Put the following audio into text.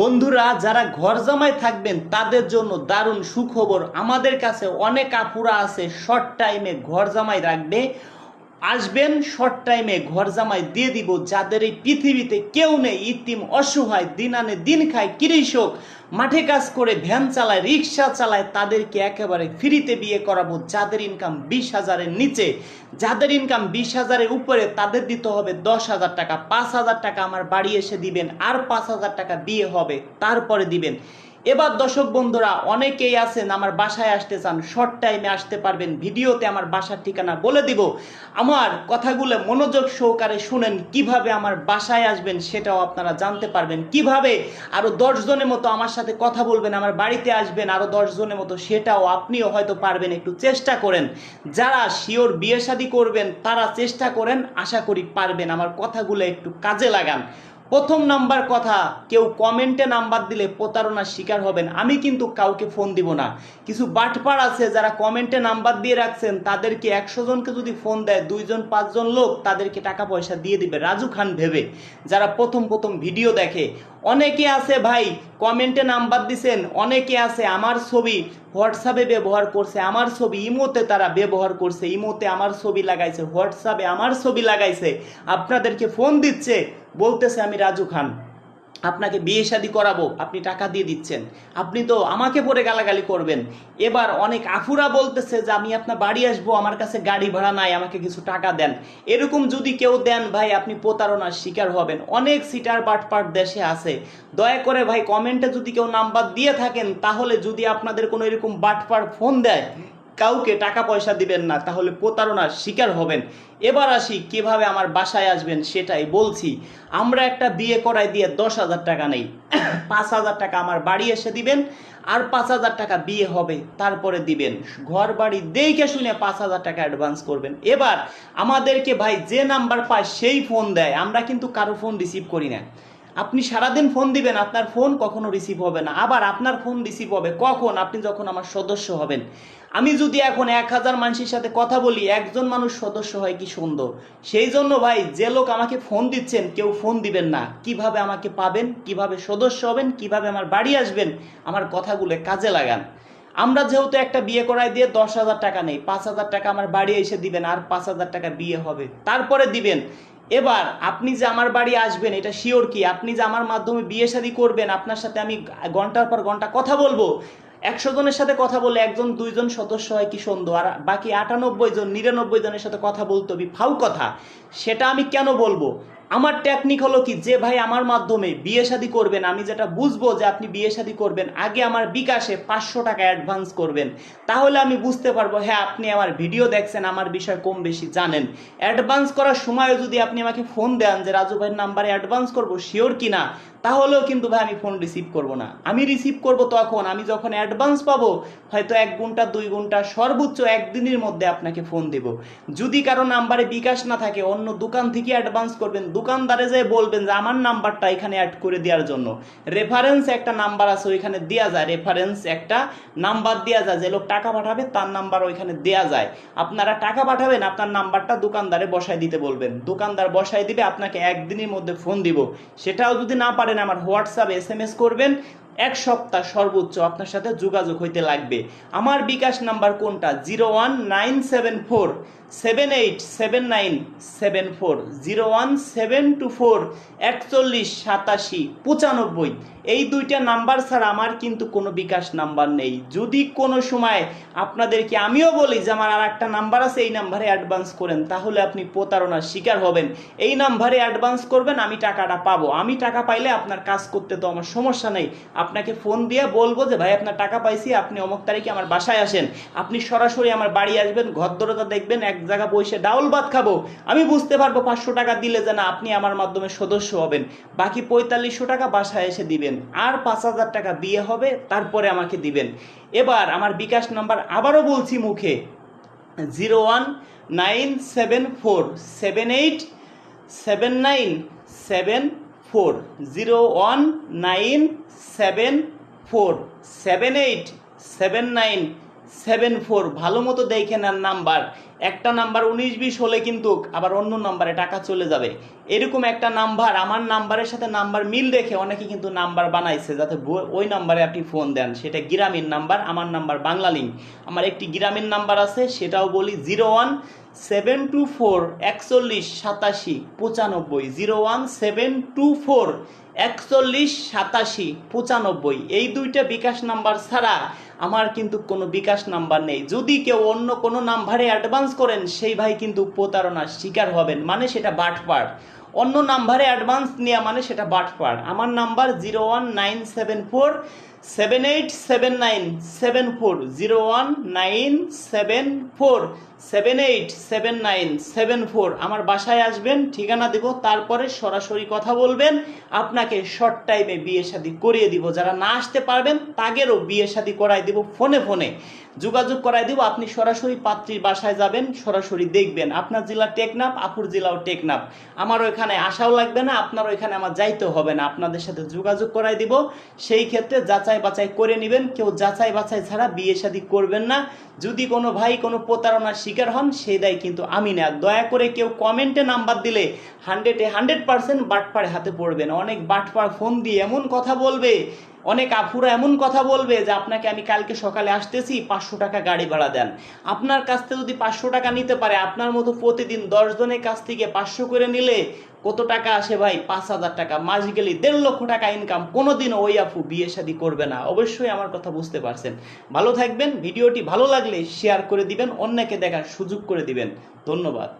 বন্ধুরা, যারা ঘর জামাই থাকবেন, তাদের জন্য দারুণ সুখবর। আমাদের কাছে অনেক আপুরা আছে শর্ট টাইমে ঘর জামাই রাখবে। আসবেন শর্ট টাইমে ঘর জামাই দিয়ে দিব। যাদের এই পৃথিবীতে কেউ নেই, ইতিম, অসহায় দিন আনে দিন খায় কৃষক মাঠে কাজ করে, ভ্যান চালায়, রিক্সা চালায়, তাদেরকে একেবারে ফ্রিতে বিয়ে করাবো। যাদের ইনকাম বিশ হাজারের নিচে, যাদের ইনকাম বিশ হাজারের উপরে, তাদের দিতে হবে দশ হাজার টাকা। পাঁচ হাজার টাকা আমার বাড়ি এসে দিবেন, আর পাঁচ হাজার টাকা বিয়ে হবে, তারপরে দিবেন। এবার দর্শক বন্ধুরা, অনেকেই আছেন, আমার বাসায় আসতে চান শর্ট টাইমে আসতে পারবেন, ভিডিওতে আমার বাসার ঠিকানা বলে দিব। আমার কথাগুলো মনোযোগ সহকারে শুনেন, কীভাবে আমার বাসায় আসবেন সেটাও আপনারা জানতে পারবেন। কীভাবে আরও দশজনের মতো আমার সাথে কথা বলবেন, আমার বাড়িতে আসবেন আরও দশজনের মতো, সেটাও আপনিও হয়তো পারবেন, একটু চেষ্টা করেন। যারা শিওর বিয়ে শাদী করবেন, তারা চেষ্টা করেন, আশা করি পারবেন, আমার কথাগুলো একটু কাজে লাগান। প্রথম নাম্বার কথা, কেউ কমেন্টে নাম্বার দিলে প্রতারণার শিকার হবেন। আমি কিন্তু কাউকে ফোন দিব না। কিছু বাটপার আছে যারা কমেন্টে নাম্বার দিয়ে রাখছেন, তাদেরকে একশো জনকে যদি ফোন দেয়, দুইজন, পাঁচজন লোক, তাদেরকে টাকা পয়সা দিয়ে দিবে। রাজু খান ভেবে, যারা প্রথম প্রথম ভিডিও দেখে। অনেকে আছে ভাই কমেন্টে নাম্বার দিছেন, অনেকে আছে আমার ছবি হোয়াটসঅ্যাপে ব্যবহার করছে, আমার ছবি ইমোতে তারা ব্যবহার করছে, ইমোতে আমার ছবি লাগাইছে, হোয়াটসঅ্যাপে আমার ছবি লাগাইছে, আপনাদেরকে ফোন দিচ্ছে বলতেছে আমি রাজু খান, আপনাকে বিয়ে শাদি করাবো, আপনি টাকা দিয়ে দিচ্ছেন। আপনি তো আমাকে পরে গালাগালি করবেন। এবার অনেক আফুরা বলতেছে যে আমি আপনার বাড়ি আসব, আমার কাছে গাড়ি ভাড়া নাই, আমাকে কিছু টাকা দেন। এরকম যদি কেউ দেন, ভাই, আপনি প্রতারণার শিকার হবেন। অনেক সিটার বাটপাট দেশে আছে। দয়া করে ভাই কমেন্টে যদি কেউ নাম্বার দিয়ে থাকেন, তাহলে যদি আপনাদের কোনো এরকম বাটপার ফোন দেয় কাউকে টাকা পয়সা দিবেন না, তাহলে প্রতারণার শিকার হবেন। এবার আসি কীভাবে আমার বাসায় আসবেন সেটাই বলছি। আমরা একটা বিয়ে করাই দিয়ে দশ হাজার টাকা নেই। পাঁচ হাজার টাকা আমার বাড়ি এসে দিবেন, আর পাঁচ হাজার টাকা বিয়ে হবে, তারপরে দিবেন। ঘর বাড়ি দেখে শুনে পাঁচ হাজার টাকা অ্যাডভান্স করবেন। এবার আমাদেরকে ভাই যে নাম্বার পায় সেই ফোন দেয়। আমরা কিন্তু কারও ফোন রিসিভ করি না। আপনি সারাদিন ফোন দিবেন, আপনার ফোন কখনো রিসিভ হবে না। আবার আপনার ফোন রিসিভ হবে কখন? আপনি যখন আমার সদস্য হবেন। আমি যদি এখন এক হাজার মানুষের সাথে কথা বলি, একজন মানুষ সদস্য হয় কি সুন্দর? সেই জন্য ভাই, যে লোক আমাকে ফোন দিচ্ছেন, কেউ ফোন দিবেন না। কীভাবে আমাকে পাবেন? কীভাবে সদস্য হবেন? কীভাবে আমার বাড়ি আসবেন? আমার কথাগুলো কাজে লাগান। আমরা যেহেতু একটা বিয়ে করাই দিয়ে দশ হাজার টাকা নেই, পাঁচ হাজার টাকা আমার বাড়ি এসে দিবেন, আর পাঁচ হাজার টাকা বিয়ে হবে। তারপরে দিবেন। এবার আপনি যে আমার বাড়ি আসবেন, এটা শিওর কি? আপনি যে আমার মাধ্যমে বিয়ে শাদি করবেন, আপনার সাথে আমি ঘণ্টার পর ঘণ্টা কথা বলব। একশো জনের সাথে কথা বলে একজন, দুইজন সদস্য হয় কি সন্দেহ? আর বাকি আটানব্বই জন, নিরানব্বই জনের সাথে কথা বলতে হবে, ফাউ কথা। সেটা আমি কেন বলব? আমার টেকনিক হলো কি? যে ভাই আমার মাধ্যমে বিয়ে শাদী করবেন, আমি যেটা বুঝব যে আপনি বিয়ে শাদী করবেন, আগে আমার বিকাশে পাঁচশো টাকা অ্যাডভান্স করবেন। তাহলে আমি বুঝতে পারব হ্যাঁ আপনি আমার ভিডিও দেখছেন, আমার বিষয় কম বেশি জানেন। অ্যাডভান্স করার সময় যদি আপনি আমাকে ফোন দেন যে, রাজু ভাইয়ের নাম্বারে অ্যাডভান্স করব শিওর কি না তাহলেও কিন্তু ভাই আমি ফোন রিসিভ করব না। আমি রিসিভ করব তখন, আমি যখন অ্যাডভান্স পাবো, হয়তো এক ঘণ্টা, দুই ঘণ্টা, সর্বোচ্চ একদিনের মধ্যে আপনাকে ফোন দেব। যদি কারও নাম্বারে বিকাশ না থাকে, অন্য দোকান থেকে অ্যাডভান্স করবেন, দোকানদারে যেয়ে বলবেন যে, আমার নাম্বারটা এখানে অ্যাড করে দেওয়ার জন্য। রেফারেন্স একটা নাম্বার আছে, ওইখানে দেওয়া যায়। রেফারেন্স একটা নাম্বার দেওয়া যায়। যে লোক টাকা পাঠাবে, তার নাম্বার ওইখানে দেওয়া যায়। আপনারা টাকা পাঠাবেন, আপনার নাম্বারটা দোকানদারে বসায় দিতে বলবেন। দোকানদার বসায় দিবে, আপনাকে একদিনের মধ্যে ফোন দিব। সেটাও যদি না পারেন আমার হোয়াটসঅ্যাপ এস এম এস করবেন। এক সপ্তাহ সর্বোচ্চ আপনার সাথে যোগাযোগ হইতে লাগবে। আমার বিকাশ নাম্বার কোনটা? Zero one nine seven four, seven eight seven nine seven four, zero one seven two four, একচল্লিশ সাতাশি, পঁচানব্বই। এই দুইটা নাম্বার ছাড়া আমার কিন্তু কোনো বিকাশ নাম্বার নেই। যদি কোনো সময় আপনাদেরকে আমিও বলি যে আমার আর একটা নাম্বার আছে, এই নাম্বারে অ্যাডভান্স করেন, তাহলে আপনি প্রতারণার শিকার হবেন। এই নাম্বারে অ্যাডভান্স করবেন, আমি টাকাটা পাবো। আমি টাকা পাইলে আপনার কাজ করতে তো আমার সমস্যা নেই। আপনাকে ফোন দিয়ে বলব যে, ভাই, আপনার টাকা পাইছি, আপনি অমুক তারিখে আমার বাসায় আসেন। আপনি সরাসরি আমার বাড়ি আসবেন, ঘর দেখবেন, এক জায়গা বসে ডাউল ভাত খাব। আমি বুঝতে পারব পাঁচশো টাকা দিলে যে না আপনি আমার মাধ্যমে সদস্য হবেন। বাকি পঁয়তাল্লিশশো টাকা বাসায় এসে দিবেন। আর পাঁচ হাজার টাকা বিয়ে হবে, তারপরে আমাকে দিবেন। এবার আমার বিকাশ নাম্বার আবারও বলছি মুখে। Zero one nine seven four, seven eight, seven nine seven four zero one nine seven four seven eight seven nine seven four, ভালো মতো দেখে নেন নাম্বার। একটা নাম্বার উনিশ বিশ হলে কিন্তু আবার অন্য নাম্বারে টাকা চলে যাবে। এরকম একটা নাম্বার, আমার নাম্বারের সাথে নাম্বার মিল রেখে অনেকে কিন্তু নাম্বার বানাইছে, যাতে ওই নাম্বারে আপনি ফোন দেন। সেটা গ্রামীণ নাম্বার, আমার নাম্বার বাংলা লিঙ্ক। আমার একটি গ্রামীণ নাম্বার আছে, সেটাও বলি zero one seven two four একচল্লিশ সাতাশি পঁচানব্বই। Zero one seven two four একচল্লিশ সাতাশি পঁচানব্বই। এই দুইটা বিকাশ নাম্বার ছাড়া আমার কিন্তু কোনো বিকাশ নাম্বার নেই। যদি কেউ অন্য কোনো নাম্বারে অ্যাডভান্স করেন, সেই ভাই কিন্তু প্রতারণার শিকার হবেন মানে সেটা বাটপার। অন্য নাম্বারে অ্যাডভান্স নেওয়া মানে সেটা বাটপার। আমার number zero one nine seven four seven eight seven nine seven four zero one nine seven four seven eight seven nine seven four আমার বাসায় আসবেন, ঠিকানা দিব, তারপরে সরাসরি কথা বলবেন, আপনাকে শর্ট টাইমে বিয়ে শাদি করিয়ে দিব, যারা না আসতে পারবেন তাদেরও বিয়ে শাদি করাই দিব, ফোনে ফোনে যোগাযোগ করাই দিব, আপনি সরাসরি পাত্রীর বাসায় যাবেন, সরাসরি দেখবেন, আপনার জেলা টেকনাপ আপুর জেলাও টেকনাপ আমার ওইখানে আসাও লাগবে না, আপনার ওইখানে আমার যাইতে হবে না, আপনাদের সাথে যোগাযোগ করাই দিব, সেই ক্ষেত্রে যাচাই বাছাই করে নেবেন। কেউ যাচাই বাছাই ছাড়া বিয়ে শাদি করবেন না। যদি কোনো ভাই, কোনো প্রতারণার শিকার হন সেই দায় কিন্তু আমি না দয়া করে কেউ কমেন্টে নাম্বার দিলে হান্ড্রেডে হান্ড্রেড পার্সেন্ট বাটপাড়ে হাতে পড়বেন। অনেক বাটপাড় ফোন দিয়ে এমন কথা বলবে, অনেক আফুরা এমন কথা বলবে যে, আপনাকে আমি কালকে সকালে আসতেছি, পাঁচশো টাকা গাড়ি ভাড়া দেন। আপনার কাছ থেকে যদি পাঁচশো টাকা নিতে পারে, আপনার মতো প্রতিদিন দশ জনের কাছ থেকে পাঁচশো করে নিলে কত টাকা আসে ভাই? পাঁচ হাজার টাকা। মাস গেলে দেড় লক্ষ টাকা ইনকাম কোনোদিন ওই আপু বিয়ে শাদি করবে না। অবশ্যই আমার কথা বুঝতে পারছেন। ভালো থাকবেন। ভিডিওটি ভালো লাগলে শেয়ার করে দিবেন। অন্যকে দেখার সুযোগ করে দিবেন। ধন্যবাদ।